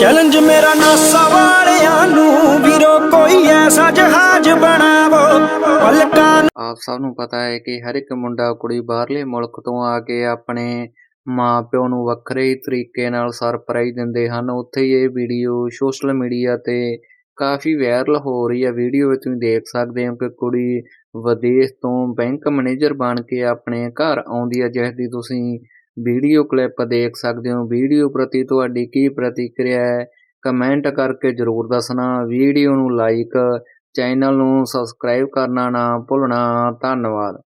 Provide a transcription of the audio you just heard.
Challenge ਮੇਰਾ NASA ਵਾਲਿਆਂ ਨੂੰ। ਵੀਰੋ, ਕੋਈ ਐਸਾ ਜਹਾਜ਼ ਬਣਾਵੋ। ਪਲਕਾਂ ਆਪ ਸਭ ਨੂੰ ਪਤਾ ਹੈ ਕਿ ਹਰ ਇੱਕ ਮੁੰਡਾ ਕੁੜੀ ਬਾਹਰਲੇ ਮੁਲਕ ਤੋਂ ਆ ਕੇ ਆਪਣੇ ਮਾਪਿਓ ਨੂੰ ਵੱਖਰੇ ਹੀ ਤਰੀਕੇ ਨਾਲ ਸਰਪ੍ਰਾਈਜ਼ ਦਿੰਦੇ ਹਨ। ਉੱਥੇ ਹੀ ਇਹ ਵੀਡੀਓ ਸੋਸ਼ਲ ਮੀਡੀਆ ਤੇ ਕਾਫੀ ਵਾਇਰਲ ਹੋ ਰਹੀ ਹੈ। ਵੀਡੀਓ ਵਿੱਚ ਤੁਸੀਂ ਦੇਖ ਸਕਦੇ ਹੋ ਕਿ ਕੁੜੀ ਵਿਦੇਸ਼ ਤੋਂ ਬੈਂਕ ਮੈਨੇਜਰ ਬਣ ਕੇ ਆਪਣੇ ਘਰ ਆਉਂਦੀ ਹੈ, ਜਿਸ ਦੀ ਤੁਸੀਂ ਵੀਡੀਓ ਕਲਿੱਪ ਦੇਖ ਸਕਦੇ ਹੋ। ਵੀਡੀਓ ਪ੍ਰਤੀ ਤੁਹਾਡੀ ਕੀ ਪ੍ਰਤੀਕਿਰਿਆ ਹੈ? ਕਮੈਂਟ ਕਰਕੇ ਜ਼ਰੂਰ ਦੱਸਣਾ। ਵੀਡੀਓ ਨੂੰ ਲਾਈਕ, ਚੈਨਲ ਨੂੰ ਸਬਸਕ੍ਰਾਈਬ ਕਰਨਾ ਨਾ ਭੁੱਲਣਾ। ਧੰਨਵਾਦ।